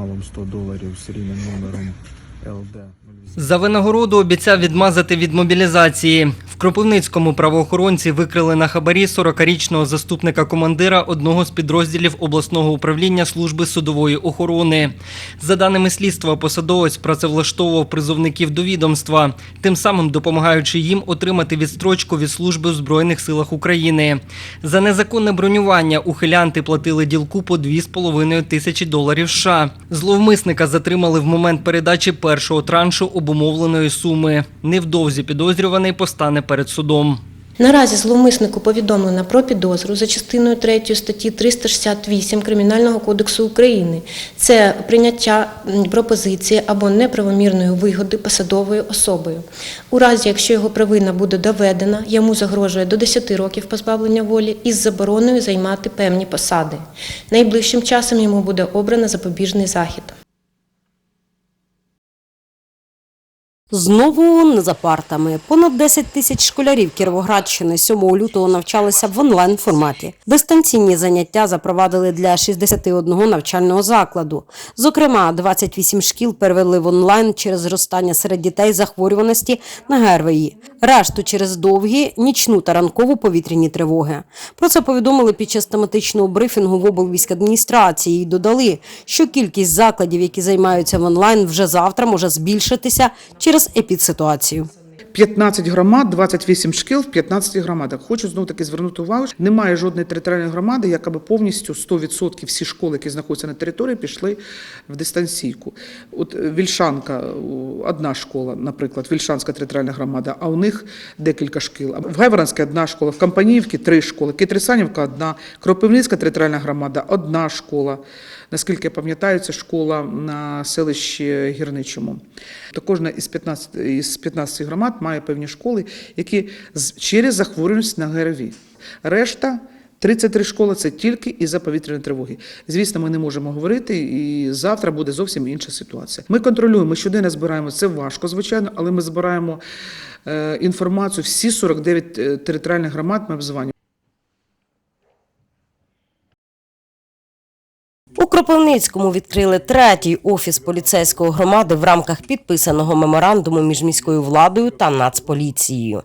номіналом 100 доларів серійним номером ЛД 08. За винагороду обіцяв відмазати від мобілізації. В Кропивницькому правоохоронці викрили на хабарі 40-річного заступника командира одного з підрозділів обласного управління служби судової охорони. За даними слідства, посадовець працевлаштовував призовників до відомства, тим самим допомагаючи їм отримати відстрочку від служби в Збройних силах України. За незаконне бронювання ухилянти платили ділку по 2,5 тисячі доларів США. Зловмисника затримали в момент передачі першого траншу обумовленої суми. Невдовзі підозрюваний постане перед судом. Наразі зловмиснику повідомлено про підозру за частиною 3 статті 368 Кримінального кодексу України. Це прийняття пропозиції або неправомірної вигоди посадовою особою. У разі, якщо його провина буде доведена, йому загрожує до 10 років позбавлення волі із забороною займати певні посади. Найближчим часом йому буде обрано запобіжний захід. Знову не за партами. Понад 10 тисяч школярів Кіровоградщини 7 лютого навчалися в онлайн форматі. Дистанційні заняття запровадили для 61 навчального закладу. Зокрема, 28 шкіл перевели в онлайн через зростання серед дітей захворюваності на ГРВІ. Решту через довгі нічну та ранкову повітряні тривоги. Про це повідомили під час тематичного брифінгу в облвійськадміністрації і додали, що кількість закладів, які займаються в онлайн, вже завтра може збільшитися через епідситуацію. 15 громад, 28 шкіл в 15 громадах. Хочу знову таки звернути увагу, що немає жодної територіальної громади, яка би повністю 100% всі школи, які знаходяться на території, пішли в дистанційку. От е, Вільшанка, одна школа, наприклад, Вільшанська територіальна громада, а у них декілька шкіл. В Гайворонській одна школа, в Кампаніївці три школи, Китрисанівка одна, Кропивницька територіальна громада одна школа. Наскільки я пам'ятаю, це школа на селищі Гірничому. То кожна із 15, із 15 громад має певні школи, які через захворюваність на ГРВІ. Решта 33 школи це тільки із-за повітряної тривоги. Звісно, ми не можемо говорити, і завтра буде зовсім інша ситуація. Ми контролюємо, щоденно збираємо. Це важко, звичайно, але ми збираємо е, інформацію. Всі 49 е, територіальних громад ми обзванюємо. У Кропивницькому відкрили третій офіс поліцейської громади в рамках підписаного меморандуму між міською владою та Нацполіцією.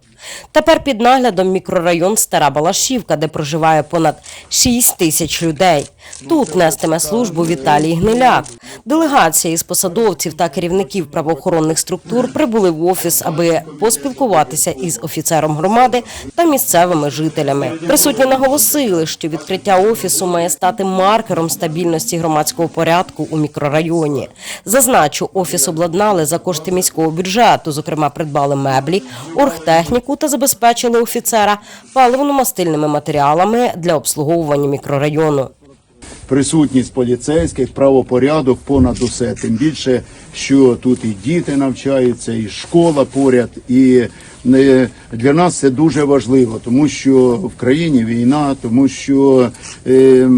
Тепер під наглядом мікрорайон Стара Балашівка, де проживає понад 6 тисяч людей. Тут нестиме службу Віталій Гниляк. Делегація із посадовців та керівників правоохоронних структур прибули в офіс, аби поспілкуватися із офіцером громади та місцевими жителями. Присутні наголосили, що відкриття офісу має стати маркером стабільності громадського порядку у мікрорайоні. Зазначу, офіс обладнали за кошти міського бюджету. Зокрема, придбали меблі, оргтехніку та забезпечили офіцера паливно-мастильними матеріалами для обслуговування мікрорайону. присутність поліцейських, правопорядок понад усе. Тим більше, що тут і діти навчаються, і школа поряд. І е, для нас це дуже важливо, тому що в країні війна, тому що е,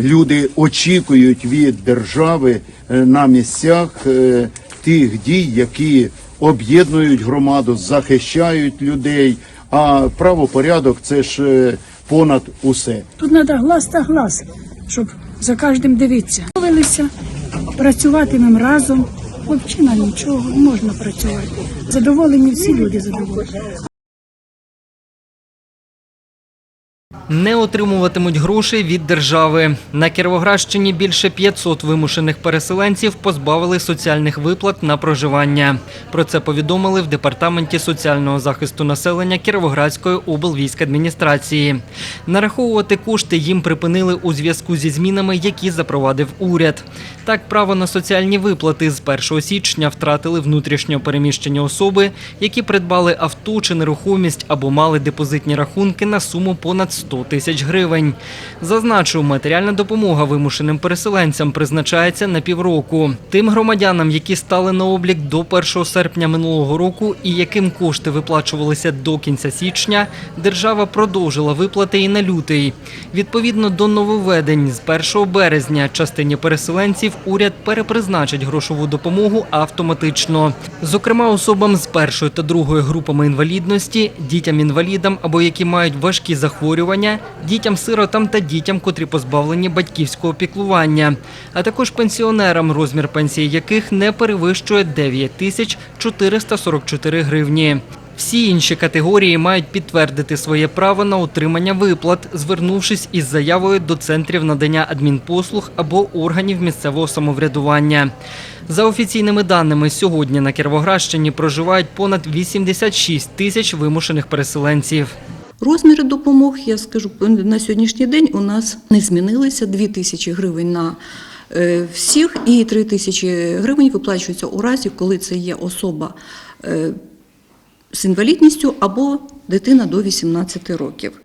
люди очікують від держави е, на місцях е, тих дій, які об'єднують громаду, захищають людей. А правопорядок це ж е, понад усе. Тут треба глаз та глаз, щоб за кожним дивитися. Молилися, працюватимемо разом. Взагалі нічого, можна працювати. Задоволені всі люди задоволені. Не отримуватимуть грошей від держави. На Кіровоградщині більше 500 вимушених переселенців позбавили соціальних виплат на проживання. Про це повідомили в департаменті соціального захисту населення Кіровоградської облвійськадміністрації. Нараховувати кошти їм припинили у зв'язку зі змінами, які запровадив уряд. Так, право на соціальні виплати з 1 січня втратили внутрішньо переміщені особи, які придбали авто чи нерухомість або мали депозитні рахунки на суму понад 100 тисяч гривень. Зазначу, матеріальна допомога вимушеним переселенцям призначається на півроку. Тим громадянам, які стали на облік до 1 серпня минулого року і яким кошти виплачувалися до кінця січня, держава продовжила виплати і на лютий. Відповідно до нововведень, з 1 березня частині переселенців уряд перепризначить грошову допомогу автоматично. Зокрема, особам з першої та другої групами інвалідності, дітям-інвалідам або які мають важкі захворювання утримування, дітям-сиротам та дітям, котрі позбавлені батьківського піклування, а також пенсіонерам, розмір пенсії яких не перевищує 9 тисяч 444 гривні. Всі інші категорії мають підтвердити своє право на отримання виплат, звернувшись із заявою до центрів надання адмінпослуг або органів місцевого самоврядування. За офіційними даними, сьогодні на Кіровоградщині проживають понад 86 тисяч вимушених переселенців. Розміри допомог, я скажу, на сьогоднішній день у нас не змінилися. 2 тисячі гривень на е, всіх і 3 тисячі гривень виплачуються у разі, коли це є особа е, з інвалідністю або дитина до 18 років.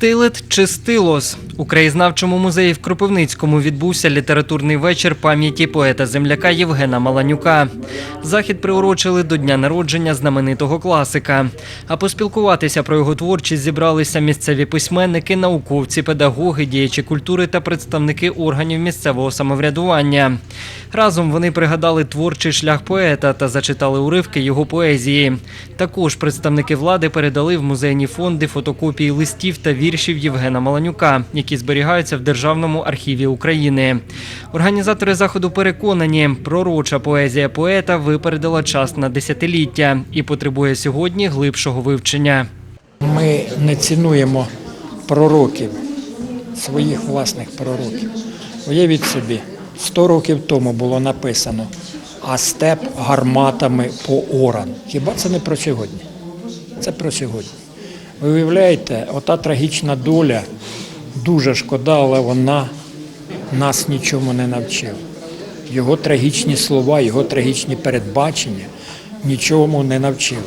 Стилет чи стилос у краєзнавчому музеї в Кропивницькому відбувся літературний вечір пам'яті поета-земляка Євгена Маланюка. Захід приурочили до дня народження знаменитого класика. А поспілкуватися про його творчість зібралися місцеві письменники, науковці, педагоги, діячі культури та представники органів місцевого самоврядування. Разом вони пригадали творчий шлях поета та зачитали уривки його поезії. Також представники влади передали в музейні фонди фотокопії листів та віршів Євгена Маланюка, які зберігаються в Державному архіві України. Організатори заходу переконані, пророча поезія поета випередила час на десятиліття і потребує сьогодні глибшого вивчення. Ми не цінуємо пророків, своїх власних пророків. Уявіть собі, 100 років тому було написано, а степ гарматами пооран. Хіба це не про сьогодні? Це про сьогодні. Ви уявляєте, ота трагічна доля, дуже шкода, але вона нас нічому не навчила. Його трагічні слова, його трагічні передбачення нічому не навчили.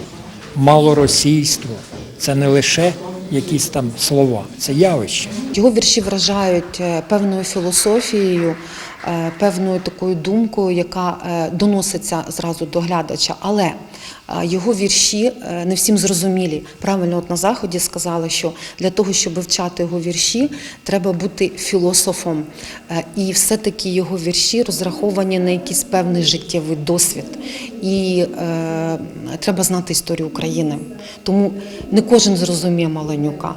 Малоросійство це не лише якісь там слова, це явище. Його вірші вражають е, певною філософією, е, певною такою думкою, яка е, доноситься зразу до глядача. Але його вірші е, не всім зрозумілі. Правильно, от на заході сказали, що для того, щоб вивчати його вірші, треба бути філософом. Е, І все-таки його вірші розраховані на якийсь певний життєвий досвід. І е, треба знати історію України. Тому не кожен зрозуміє Маленюка.